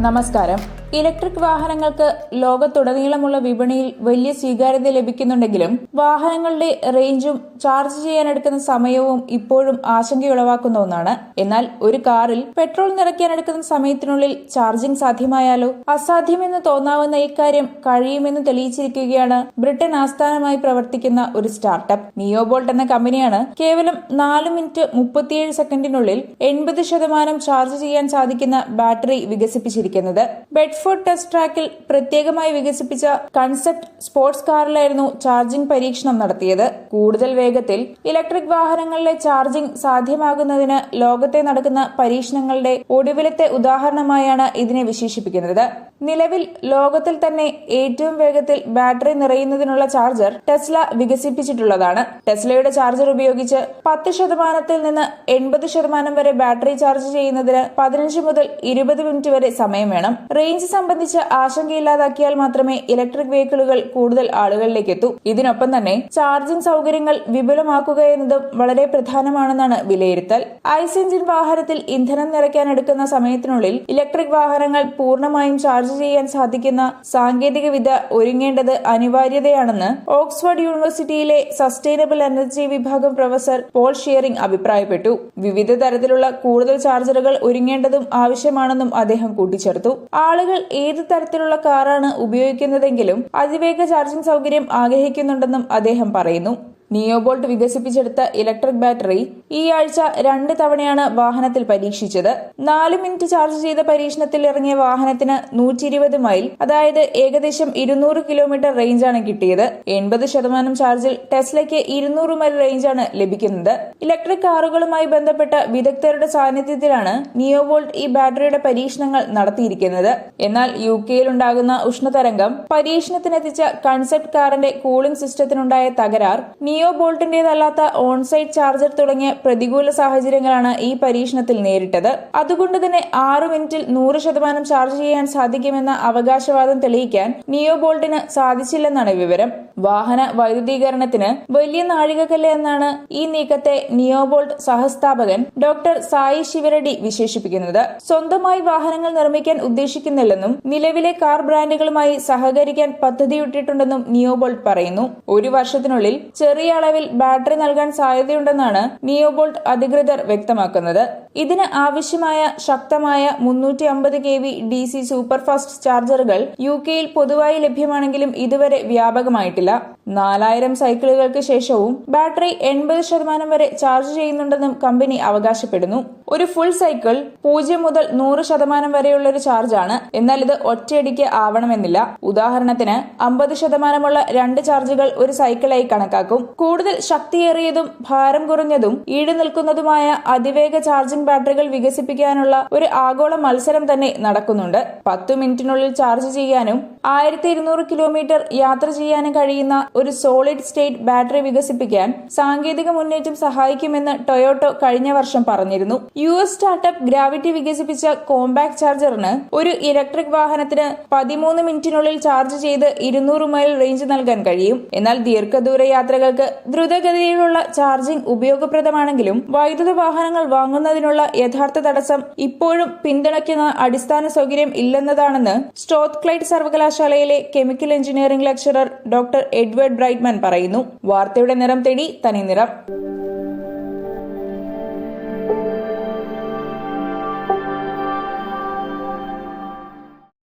നമസ്കാരം. ഇലക്ട്രിക് വാഹനങ്ങൾക്ക് ലോകത്തുടനീളമുള്ള വിപണിയിൽ വലിയ സ്വീകാര്യത ലഭിക്കുന്നുണ്ടെങ്കിലും വാഹനങ്ങളുടെ റേഞ്ചും ചാർജ് ചെയ്യാൻ എടുക്കുന്ന സമയവും ഇപ്പോഴും ആശങ്കയുളവാക്കുന്ന ഒന്നാണ്. എന്നാൽ ഒരു കാറിൽ പെട്രോൾ നിറയ്ക്കാൻ എടുക്കുന്ന സമയത്തിനുള്ളിൽ ചാർജിംഗ് സാധ്യമായാലോ? അസാധ്യമെന്ന് തോന്നാവുന്ന ഇക്കാര്യം കഴിയുമെന്ന് തെളിയിച്ചിരിക്കുകയാണ് ബ്രിട്ടൻ ആസ്ഥാനമായി പ്രവർത്തിക്കുന്ന ഒരു സ്റ്റാർട്ടപ്പ്. നിയോബോൾട്ട് എന്ന കമ്പനിയാണ് കേവലം നാല് മിനിറ്റ് മുപ്പത്തിയേഴ് സെക്കൻഡിനുള്ളിൽ എൺപത് ശതമാനം ചാർജ് ചെയ്യാൻ സാധിക്കുന്ന ബാറ്ററി വികസിപ്പിച്ചിരിക്കുന്നത്. ബെഡ്ഫോർഡ് ടെസ്റ്റ് ട്രാക്കിൽ പ്രത്യേകമായി വികസിപ്പിച്ച കൺസെപ്റ്റ് സ്പോർട്സ് കാറിലായിരുന്നു ചാർജിംഗ് പരീക്ഷണം നടത്തിയത്. കൂടുതൽ വേഗത്തിൽ ഇലക്ട്രിക് വാഹനങ്ങളിലെ ചാർജിംഗ് സാധ്യമാകുന്നതിന് ലോകത്തെ നടക്കുന്ന പരീക്ഷണങ്ങളുടെ ഒടുവിലത്തെ ഉദാഹരണമായാണ് ഇതിനെ വിശേഷിപ്പിക്കുന്നത്. നിലവിൽ ലോകത്തിൽ തന്നെ ഏറ്റവും വേഗത്തിൽ ബാറ്ററി നിറയുന്നതിനുള്ള ചാർജർ ടെസ്ല വികസിപ്പിച്ചിട്ടുള്ളതാണ്. ടെസ്ലയുടെ ചാർജർ ഉപയോഗിച്ച് പത്ത് ശതമാനത്തിൽ നിന്ന് എൺപത് ശതമാനം വരെ ബാറ്ററി ചാർജ് ചെയ്യുന്നതിന് പതിനഞ്ച് മുതൽ ഇരുപത് മിനിറ്റ് വരെ സമയം വേണം. റേഞ്ച് സംബന്ധിച്ച് ആശങ്കയില്ലാതാക്കിയാൽ മാത്രമേ ഇലക്ട്രിക് വെഹിക്കിളുകൾ കൂടുതൽ ആളുകളിലേക്ക് എത്തൂ ഇതിനൊപ്പം തന്നെ ചാർജിംഗ് സൗകര്യങ്ങൾ വിപുലമാക്കുക എന്നതും വളരെ പ്രധാനമാണെന്നാണ് വിലയിരുത്തൽ. ഐസ് എഞ്ചിൻ വാഹനത്തിൽ ഇന്ധനം നിറയ്ക്കാൻ എടുക്കുന്ന സമയത്തിനുള്ളിൽ ഇലക്ട്രിക് വാഹനങ്ങൾ പൂർണമായും ചാർജ് ചെയ്യാൻ സാധിക്കുന്ന സാങ്കേതിക വിദ്യ ഒരുങ്ങേണ്ടത് അനിവാര്യതയാണെന്ന് ഓക്സ്ഫോർഡ് യൂണിവേഴ്സിറ്റിയിലെ സസ്റ്റൈനബിൾ എനർജി വിഭാഗം പ്രൊഫസർ പോൾ ഷിയറിംഗ് അഭിപ്രായപ്പെട്ടു. വിവിധ തരത്തിലുള്ള കൂടുതൽ ചാർജറുകൾ ഒരുങ്ങേണ്ടതും ആവശ്യമാണെന്നും അദ്ദേഹം കൂട്ടിച്ചേർത്തു. ആളുകൾ ഏത് തരത്തിലുള്ള കാറാണ് ഉപയോഗിക്കുന്നതെങ്കിലും അതിവേഗ ചാർജിംഗ് സൗകര്യം ആഗ്രഹിക്കുന്നുണ്ടെന്നും അദ്ദേഹം പറയുന്നു. നിയോബോൾട്ട് വികസിപ്പിച്ചെടുത്ത ഇലക്ട്രിക് ബാറ്ററി ഈ ആഴ്ച രണ്ട് തവണയാണ് വാഹനത്തിൽ പരീക്ഷിച്ചത്. നാല് മിനിറ്റ് ചാർജ് ചെയ്ത പരീക്ഷണത്തിൽ ഇറങ്ങിയ വാഹനത്തിന് നൂറ്റി ഇരുപത് മൈൽ അതായത് ഏകദേശം ഇരുന്നൂറ് കിലോമീറ്റർ റേഞ്ചാണ് കിട്ടിയത്. എൺപത് ശതമാനം ചാർജിൽ ടെസ്ലയ്ക്ക് ഇരുന്നൂറ് മൈൽ റേഞ്ചാണ് ലഭിക്കുന്നത്. ഇലക്ട്രിക് കാറുകളുമായി ബന്ധപ്പെട്ട വിദഗ്ധരുടെ സാന്നിധ്യത്തിലാണ് നിയോബോൾട്ട് ഈ ബാറ്ററിയുടെ പരീക്ഷണങ്ങൾ നടത്തിയിരിക്കുന്നത്. എന്നാൽ യു കെയിൽ ഉണ്ടാകുന്ന ഉഷ്ണതരംഗം പരീക്ഷണത്തിനെത്തിച്ച കൺസെപ്റ്റ് കാറിന്റെ കൂളിംഗ് സിസ്റ്റത്തിനുണ്ടായ തകരാർ നിയോ ബോൾട്ടിന്റേതല്ലാത്ത ഓൺസൈറ്റ് ചാർജർ തുടങ്ങിയ പ്രതികൂല സാഹചര്യങ്ങളാണ് ഈ പരീക്ഷണത്തിൽ നേരിട്ടത്. അതുകൊണ്ട് തന്നെ ആറു മിനിറ്റിൽ നൂറ് ശതമാനം ചാർജ് ചെയ്യാൻ സാധിക്കുമെന്ന അവകാശവാദം തെളിയിക്കാൻ നിയോ ബോൾട്ടിന് സാധിച്ചില്ലെന്നാണ് വിവരം. വാഹന വൈദ്യുതീകരണത്തിന് വലിയ നാഴികക്കല്ല് എന്നാണ് ഈ നീക്കത്തെ നിയോബോൾട്ട് സഹസ്ഥാപകൻ ഡോക്ടർ സായി ശിവരടി വിശേഷിപ്പിക്കുന്നത്. സ്വന്തമായി വാഹനങ്ങൾ നിർമ്മിക്കാൻ ഉദ്ദേശിക്കുന്നില്ലെന്നും നിലവിലെ കാർ ബ്രാൻഡുകളുമായി സഹകരിക്കാൻ പദ്ധതിയിട്ടിട്ടുണ്ടെന്നും നിയോബോൾട്ട് പറയുന്നു. ഒരു വർഷത്തിനുള്ളിൽ ചെറിയ അളവിൽ ബാറ്ററി നൽകാൻ സാധ്യതയുണ്ടെന്നാണ് നിയോബോൾട്ട് അധികൃതർ വ്യക്തമാക്കുന്നത്. ഇതിന് ആവശ്യമായ ശക്തമായ മുന്നൂറ്റി അമ്പത് K V D C superfast ചാർജറുകൾ U കെയിൽ പൊതുവായി ലഭ്യമാണെങ്കിലും ഇതുവരെ വ്യാപകമായിട്ടില്ല. നാലായിരം സൈക്കിളുകൾക്ക് ശേഷവും ബാറ്ററി എൺപത് ശതമാനം വരെ ചാർജ് ചെയ്യുന്നുണ്ടെന്നും കമ്പനി അവകാശപ്പെടുന്നു. ഒരു ഫുൾ സൈക്കിൾ പൂജ്യം മുതൽ നൂറ് ശതമാനം വരെയുള്ള ഒരു ചാർജാണ്. എന്നാൽ ഇത് ഒറ്റയടിക്ക് ആവണമെന്നില്ല. ഉദാഹരണത്തിന് അമ്പത് ശതമാനമുള്ള രണ്ട് ചാർജുകൾ ഒരു സൈക്കിളായി കണക്കാക്കും. കൂടുതൽ ശക്തിയേറിയതും ഭാരം കുറഞ്ഞതും ഈട് നിൽക്കുന്നതുമായ അതിവേഗ ചാർജിംഗ് ബാറ്ററികൾ വികസിപ്പിക്കാനുള്ള ഒരു ആഗോള മത്സരം തന്നെ നടക്കുന്നുണ്ട്. പത്തു മിനിറ്റിനുള്ളിൽ ചാർജ് ചെയ്യാനും ആയിരത്തി കിലോമീറ്റർ യാത്ര ചെയ്യാനും കഴിയുന്ന ഒരു സോളിഡ് സ്റ്റേറ്റ് ബാറ്ററി വികസിപ്പിക്കാൻ സാങ്കേതിക മുന്നേറ്റം സഹായിക്കുമെന്ന് ടൊയോട്ടോ കഴിഞ്ഞ വർഷം പറഞ്ഞിരുന്നു. യു എസ് സ്റ്റാർട്ടപ്പ് ഗ്രാവിറ്റി വികസിപ്പിച്ച കോമ്പാക്ട് ചാർജറിന് ഒരു ഇലക്ട്രിക് വാഹനത്തിന് പതിമൂന്ന് മിനിറ്റിനുള്ളിൽ ചാർജ് ചെയ്ത് ഇരുന്നൂറ് മൈൽ റേഞ്ച് നൽകാൻ കഴിയും. എന്നാൽ ദീർഘദൂര യാത്രകൾക്ക് ദ്രുതഗതിയിലുള്ള ചാർജിംഗ് ഉപയോഗപ്രദമാണെങ്കിലും വൈദ്യുത വാഹനങ്ങൾ വാങ്ങുന്നതിനുള്ള യഥാർത്ഥ തടസ്സം ഇപ്പോഴും പിന്തുണയ്ക്കുന്ന അടിസ്ഥാന സൗകര്യം ഇല്ലെന്നതാണെന്ന് സ്റ്റോത്ത്ക്ലൈറ്റ് സർവകലാശാലയിലെ chemical engineering lecturer doctor Edward Brightman പറയുന്നു. വാർത്തയുടെ നിറം തേടി തനി നിറം.